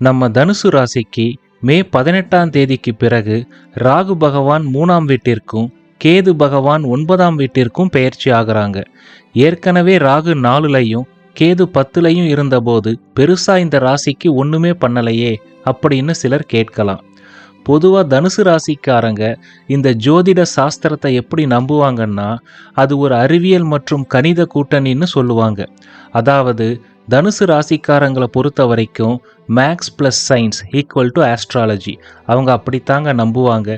நம்ம தனுசு ராசிக்கு மே பதினெட்டாம் தேதிக்கு பிறகு ராகு பகவான் மூணாம் வீட்டிற்கும் கேது பகவான் ஒன்பதாம் வீட்டிற்கும் பெயர்ச்சி ஆகிறாங்க. ஏற்கனவே ராகு நாலுலையும் கேது பத்துலையும் இருந்தபோது பெருசா இந்த ராசிக்கு ஒண்ணுமே பண்ணலையே அப்படின்னு சிலர் கேட்கலாம். பொதுவாக தனுசு ராசிக்காரங்க இந்த ஜோதிட சாஸ்திரத்தை எப்படி நம்புவாங்கன்னா அது ஒரு அறிவியல் மற்றும் கணித கூட்டணின்னு சொல்லுவாங்க. அதாவது தனுசு ராசிக்காரங்களை பொறுத்த வரைக்கும் maths plus science equal to astrology அவங்க அப்படித்தாங்க நம்புவாங்க.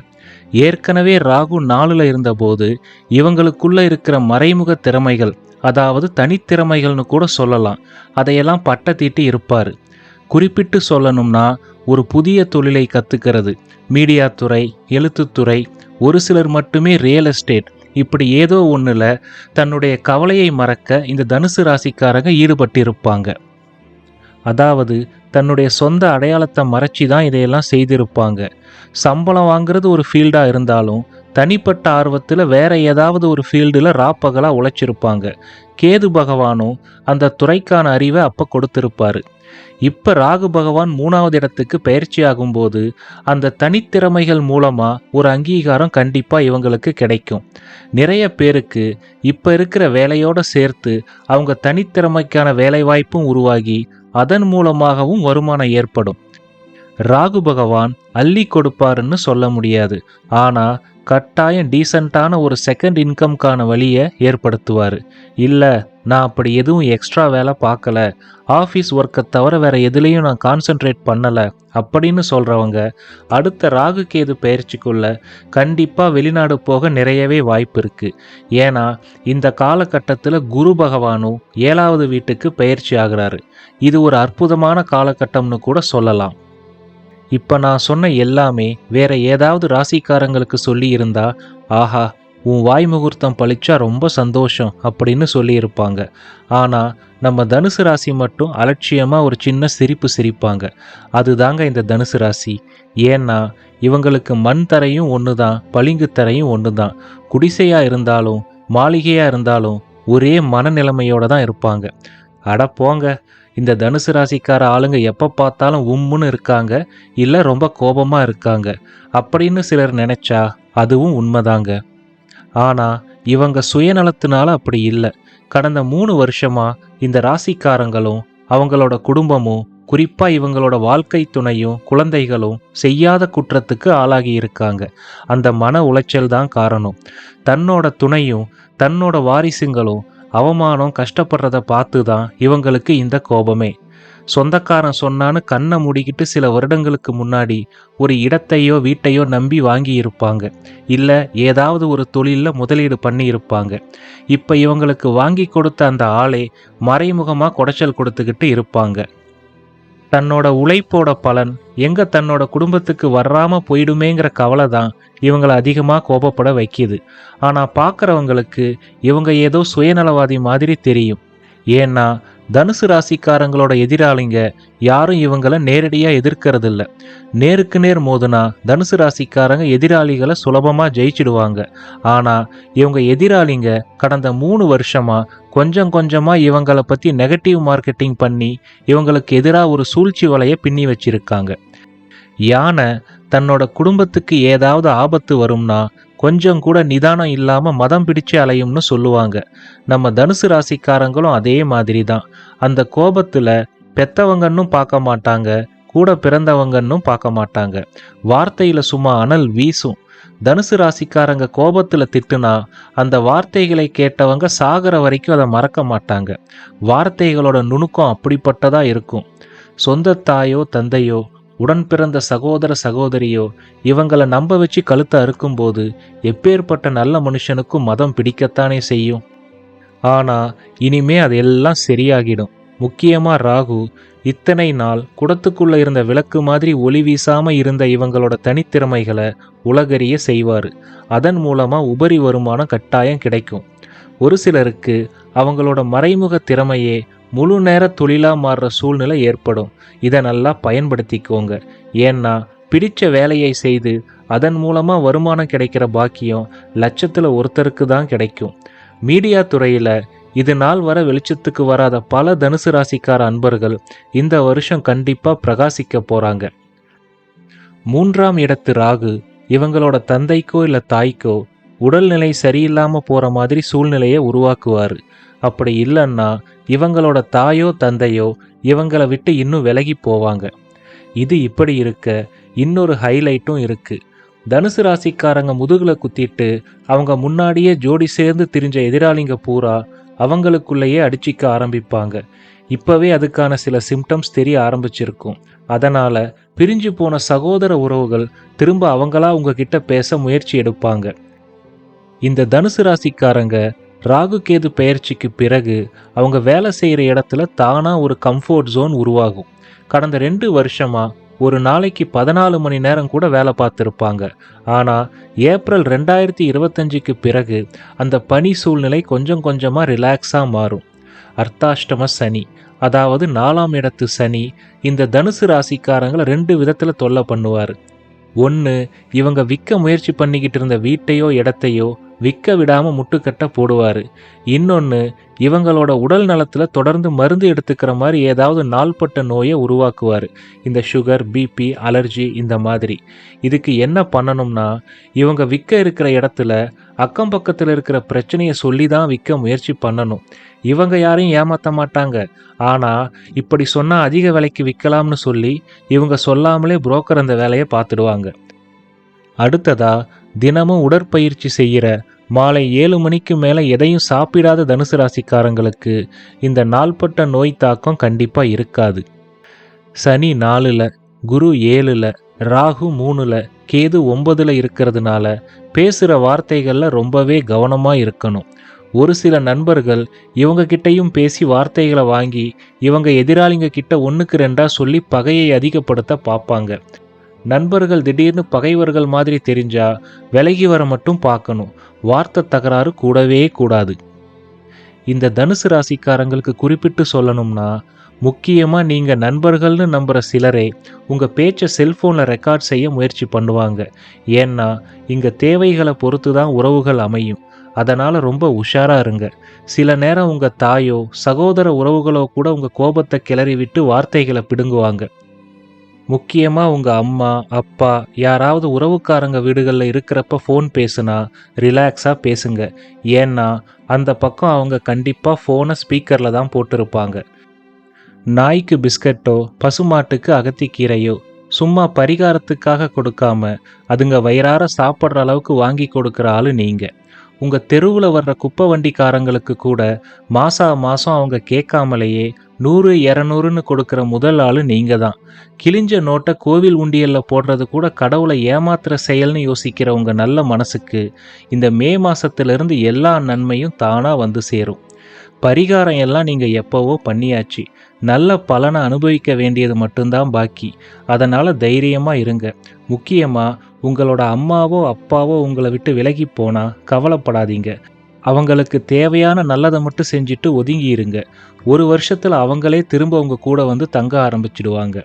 ஏற்கனவே ராகு நாளில் இருந்தபோது இவங்களுக்குள்ளே இருக்கிற மறைமுக திறமைகள் அதாவது தனித்திறமைகள்னு கூட சொல்லலாம் அதையெல்லாம் பட்டத்தீட்டி இருப்பார். குறிப்பிட்டு சொல்லணும்னா ஒரு புதிய தொழிலை கற்றுக்கிறது மீடியா துறை எழுத்துத்துறை ஒரு சிலர் மட்டுமே ரியல் எஸ்டேட் இப்படி ஏதோ ஒன்றில் தன்னுடைய கவலையை மறக்க இந்த தனுசு ராசிக்காரங்க ஈடுபட்டிருப்பாங்க. அதாவது தன்னுடைய சொந்த அடையாளத்தை மறைச்சி தான் இதையெல்லாம் செய்திருப்பாங்க. சம்பளம் வாங்குறது ஒரு ஃபீல்டாக இருந்தாலும் தனிப்பட்ட ஆர்வத்தில் வேற ஏதாவது ஒரு ஃபீல்டில் ராப்பகலாக உழைச்சிருப்பாங்க. கேது பகவானும் அந்த துறைக்கான அறிவை அப்போ கொடுத்திருப்பாரு. இப்போ ராகு பகவான் மூணாவது இடத்துக்கு பயிற்சி ஆகும்போது அந்த தனித்திறமைகள் மூலமாக ஒரு அங்கீகாரம் கண்டிப்பாக இவங்களுக்கு கிடைக்கும். நிறைய பேருக்கு இப்போ இருக்கிற வேலையோடு சேர்த்து அவங்க தனித்திறமைக்கான வேலைவாய்ப்பும் உருவாகி அதன் மூலமாகவும் வருமானம் ஏற்படும். ராகு பகவான் அள்ளி கொடுப்பாருன்னு சொல்ல முடியாது. ஆனால் கட்டாயம் டீசெண்டான ஒரு செகண்ட் இன்கம்க்கான வழியை ஏற்படுத்துவார். இல்லை நான் அப்படி எதுவும் எக்ஸ்ட்ரா வேலை பார்க்கல. ஆஃபீஸ் ஒர்க்கை தவிர வேற எதுலேயும் நான் கான்சென்ட்ரேட் பண்ணலை அப்படின்னு சொல்கிறவங்க அடுத்த ராகு கேது பயிற்சிக்குள்ள கண்டிப்பாக வெளிநாடு போக நிறையவே வாய்ப்பு இருக்குது ஏன்னா இந்த காலகட்டத்தில் குரு பகவானும் ஏழாவது வீட்டுக்கு பயிற்சி ஆகிறாரு. இது ஒரு அற்புதமான காலகட்டம்னு கூட சொல்லலாம். இப்போ நான் சொன்ன எல்லாமே வேற ஏதாவது ராசிக்காரங்களுக்கு சொல்லி இருந்தா ஆஹா உன் வாய் முகூர்த்தம் பழிச்சா ரொம்ப சந்தோஷம் அப்படின்னு சொல்லியிருப்பாங்க. ஆனால் நம்ம தனுசு ராசி மட்டும் அலட்சியமாக ஒரு சின்ன சிரிப்பு சிரிப்பாங்க. அதுதாங்க இந்த தனுசு ராசி. ஏன்னா இவங்களுக்கு மண் தரையும் ஒன்று தான் பளிங்கு தரையும் ஒன்று தான் குடிசையாக இருந்தாலும் மாளிகையாக இருந்தாலும் ஒரே மனநிலைமையோட தான் இருப்பாங்க. அட போங்க இந்த தனுசு ராசிக்கார ஆளுங்க எப்போ பார்த்தாலும் உம்முன்னு இருக்காங்க இல்லை ரொம்ப கோபமாக இருக்காங்க அப்படின்னு சிலர் நினைச்சா அதுவும் உண்மைதாங்க. ஆனால் இவங்க சுயநலத்தினால அப்படி இல்லை. கடந்த மூணு வருஷமா இந்த ராசிக்காரங்களும் அவங்களோட குடும்பமும் குறிப்பா இவங்களோட வாழ்க்கை துணையும் குழந்தைகளும் செய்யாத குற்றத்துக்கு ஆளாகி இருக்காங்க. அந்த மன உளைச்சல் தான் காரணம். தன்னோட துணையும் தன்னோட வாரிசுங்களும் அவமானம் கஷ்டப்படுறத பார்த்து தான் இவங்களுக்கு இந்த கோபமே. சொந்தக்காரன் சொன்னான்னு கண்ணை மூடிக்கிட்டு சில வருடங்களுக்கு முன்னாடி ஒரு இடத்தையோ வீட்டையோ நம்பி வாங்கி இருப்பாங்க இல்லை ஏதாவது ஒரு தொழிலில் முதலீடு பண்ணி இருப்பாங்க இப்போ இவங்களுக்கு வாங்கி கொடுத்த அந்த ஆளே மறைமுகமாக குடைச்சல் கொடுத்துக்கிட்டு இருப்பாங்க. தன்னோட உழைப்போட பலன் எங்க தன்னோட குடும்பத்துக்கு வராம போயிடுமேங்கிற கவலை தான் இவங்களை அதிகமாக கோபப்பட வைக்கிது. ஆனால் பார்க்குறவங்களுக்கு இவங்க ஏதோ சுயநலவாதி மாதிரி தெரியும். ஏன்னா தனுசு ராசிக்காரங்களோட எதிராளிங்க யாரும் இவங்கள நேரடியாக எதிர்க்கிறது இல்லை நேருக்கு நேர் மோதுனா தனுசு ராசிக்காரங்க எதிராளிகளை சுலபமாக ஜெயிச்சிடுவாங்க. ஆனால் இவங்க எதிராளிங்க கடந்த மூணு வருஷமாக கொஞ்சம் கொஞ்சமாக இவங்களை பற்றி நெகட்டிவ் மார்க்கெட்டிங் பண்ணி இவங்களுக்கு எதிராக ஒரு சூழ்ச்சி வலையை பின்னி வச்சிருக்காங்க. யானை தன்னோட குடும்பத்துக்கு ஏதாவது ஆபத்து வரும்னா கொஞ்சம் கூட நிதானம் இல்லாமல் மதம் பிடிச்சு அலையும்னு சொல்லுவாங்க. நம்ம தனுசு ராசிக்காரங்களும் அதே மாதிரி தான் அந்த கோபத்தில் பெத்தவங்கன்னும் பார்க்க மாட்டாங்க கூட பிறந்தவங்கன்னும் பார்க்க மாட்டாங்க. வார்த்தையில் சும்மா அனல் வீசும். தனுசு ராசிக்காரங்க கோபத்தில் திட்டுனா அந்த வார்த்தைகளை கேட்டவங்க சாகிற வரைக்கும் அதை மறக்க மாட்டாங்க. வார்த்தைகளோட நுணுக்கம் அப்படிப்பட்டதாக இருக்கும். சொந்த தாயோ தந்தையோ உடன் பிறந்த சகோதர சகோதரியோ இவங்களை நம்ப வச்சு கழுத்தை அறுக்கும்போது எப்பேற்பட்ட நல்ல மனுஷனுக்கும் மதம் பிடிக்கத்தானே செய்யும்? ஆனா இனிமே அதெல்லாம் சரியாகிடும். முக்கியமா ராகு இத்தனை நாள் குடத்துக்குள்ள இருந்த விளக்கு மாதிரி ஒளி வீசாம இருந்த இவங்களோட தனித்திறமைகளை உலகறிய செய்வார். அதன் மூலமா உபரி வருமானம் கட்டாயம் கிடைக்கும். ஒரு சிலருக்கு அவங்களோட மறைமுக திறமையே முழு நேர தொழிலாக மாறுற சூழ்நிலை ஏற்படும். இதை நல்லா பயன்படுத்திக்கோங்க. ஏன்னா பிடிச்ச வேலையை செய்து அதன் மூலமாக வருமானம் கிடைக்கிற பாக்கியம் லட்சத்தில் ஒருத்தருக்கு தான் கிடைக்கும். மீடியா துறையில் இது நாள் வர வெளிச்சத்துக்கு வராத பல தனுசு ராசிக்கார அன்பர்கள் இந்த வருஷம் கண்டிப்பாக பிரகாசிக்க போகிறாங்க மூன்றாம் இடத்து ராகு இவங்களோட தந்தைக்கோ இல்லை தாய்க்கோ உடல்நிலை சரியில்லாமல் போகிற மாதிரி சூழ்நிலையை உருவாக்குவார். அப்படி இல்லைன்னா இவங்களோட தாயோ தந்தையோ இவங்களை விட்டு இன்னும் விலகி போவாங்க. இது இப்படி இருக்க இன்னொரு ஹைலைட்டும் இருக்குது தனுசு ராசிக்காரங்க முதுகில் குத்திட்டு அவங்க முன்னாடியே ஜோடி சேர்ந்து திரிஞ்ச எதிராளிங்க பூரா அவங்களுக்குள்ளேயே அடிச்சிக்க ஆரம்பிப்பாங்க. இப்போவே அதுக்கான சில சிம்டம்ஸ் தெரிய ஆரம்பிச்சிருக்கும். அதனால் பிரிஞ்சு போன சகோதர உறவுகள் திரும்ப அவங்களா உங்ககிட்ட பேச முயற்சி எடுப்பாங்க. இந்த தனுசு ராசிக்காரங்க ராகு கேது பயிற்சிக்கு பிறகு அவங்க வேலை செய்கிற இடத்துல தானாக ஒரு கம்ஃபோர்ட் ஜோன் உருவாகும். கடந்த ரெண்டு வருஷமாக ஒரு நாளைக்கு பதினாலு மணி நேரம் கூட வேலை பார்த்துருப்பாங்க. ஆனால் ஏப்ரல் ரெண்டாயிரத்தி இருபத்தஞ்சுக்கு பிறகு அந்த பனி சூழ்நிலை கொஞ்சம் கொஞ்சமாக ரிலாக்ஸாக மாறும். அர்த்தாஷ்டம சனி அதாவது நாலாம் இடத்து சனி இந்த தனுசு ராசிக்காரங்களை ரெண்டு விதத்தில் தொல்லை பண்ணுவார். ஒன்று இவங்க விற்க முயற்சி பண்ணிக்கிட்டு இருந்த வீட்டையோ இடத்தையோ விற்க விடாமல் முட்டுக்கட்டை போடுவார். இன்னொன்று இவங்களோட உடல் நலத்தில் தொடர்ந்து மருந்து எடுத்துக்கிற மாதிரி ஏதாவது நாள்பட்ட நோயை உருவாக்குவார். இந்த சுகர் பிபி அலர்ஜி இந்த மாதிரி. இதுக்கு என்ன பண்ணணும்னா இவங்க விற்க இருக்கிற இடத்துல அக்கம் பக்கத்தில் இருக்கிற பிரச்சனையை சொல்லி தான் விற்க முயற்சி பண்ணணும். இவங்க யாரையும் ஏமாற்ற மாட்டாங்க. ஆனால் இப்படி சொன்னால் அதிக விலைக்கு விற்கலாம்னு சொல்லி இவங்க சொல்லாமலே புரோக்கர் அந்த வேலையை பார்த்துடுவாங்க. அடுத்ததாக தினமும் உடற்பயிற்சி செய்கிற மாலை ஏழு மணிக்கு மேலே எதையும் சாப்பிடாத தனுசு ராசிக்காரங்களுக்கு இந்த நாள்பட்ட நோய் தாக்கம் கண்டிப்பாக இருக்காது. சனி நாலில் குரு ஏழில் ராகு மூணில் கேது ஒன்பதில் இருக்கிறதுனால பேசுகிற வார்த்தைகளில் ரொம்பவே கவனமாக இருக்கணும். ஒரு சில நண்பர்கள் இவங்க கிட்டையும் பேசி வார்த்தைகளை வாங்கி இவங்க எதிராளிங்க கிட்ட ஒன்றுக்கு ரெண்டாக சொல்லி பகையை அதிகப்படுத்த பார்ப்பாங்க. நண்பர்கள் திடீர்னு பகைவர்கள் மாதிரி தெரிஞ்சா விலகி வர மட்டும் பார்க்கணும். வார்த்தை தகராறு கூடவே கூடாது. இந்த தனுசு ராசிக்காரங்களுக்கு குறிப்பிட்டு சொல்லணும்னா முக்கியமாக நீங்கள் நண்பர்கள்னு நம்புகிற சிலரே உங்கள் பேச்சை செல்ஃபோனில் ரெக்கார்ட் செய்ய முயற்சி பண்ணுவாங்க. ஏன்னா இங்கே தேவைகளை பொறுத்து தான் உறவுகள் அமையும். அதனால் ரொம்ப உஷாராக இருங்க. சில நேரம் உங்கள் தாயோ சகோதர உறவுகளோ கூட உங்கள் கோபத்தை கிளறி விட்டு வார்த்தைகளை பிடுங்குவாங்க. முக்கியமாக உங்கள் அம்மா அப்பா யாராவது உறவுக்காரங்க வீடுகளில் இருக்கிறப்ப ஃபோன் பேசுனா ரிலாக்ஸாக பேசுங்க. ஏன்னா அந்த பக்கம் அவங்க கண்டிப்பாக ஃபோனை ஸ்பீக்கரில் தான் போட்டிருப்பாங்க. நாய்க்கு பிஸ்கட்டோ பசுமாட்டுக்கு அகத்திக்கீரையோ சும்மா பரிகாரத்துக்காக கொடுக்காம அதுங்க வயிறார சாப்பிட்ற அளவுக்கு வாங்கி கொடுக்குற ஆளு நீங்கள் உங்கள் தெருவில் வர்ற குப்பை வண்டிக்காரங்களுக்கு கூட மாசா மாதம் அவங்க கேட்காமலேயே நூறு இரநூறுன்னு கொடுக்குற முதல் ஆள் நீங்கள் தான் கிழிஞ்ச நோட்டை கோவில் உண்டியலில் போடுறது கூட கடவுளை ஏமாத்துற செயல்னு யோசிக்கிற உங்கள் நல்ல மனசுக்கு இந்த மே மாதத்துலேருந்து எல்லா நன்மையும் தானாக வந்து சேரும். பரிகாரம் எல்லாம் நீங்கள் எப்போவோ பண்ணியாச்சு. நல்ல பலனை அனுபவிக்க வேண்டியது மட்டும்தான் பாக்கி. அதனால் தைரியமாக இருங்க. முக்கியமாக உங்களோட அம்மாவோ அப்பாவோ உங்களை விட்டு விலகி போனால் கவலைப்படாதீங்க. அவங்களுக்கு தேவையான நல்லதை மட்டும் செஞ்சுட்டு ஒதுங்கி இருங்க ஒரு வருஷத்தில் அவங்களே திரும்ப உங்கள் கூட வந்து தங்க ஆரம்பிச்சிடுவாங்க.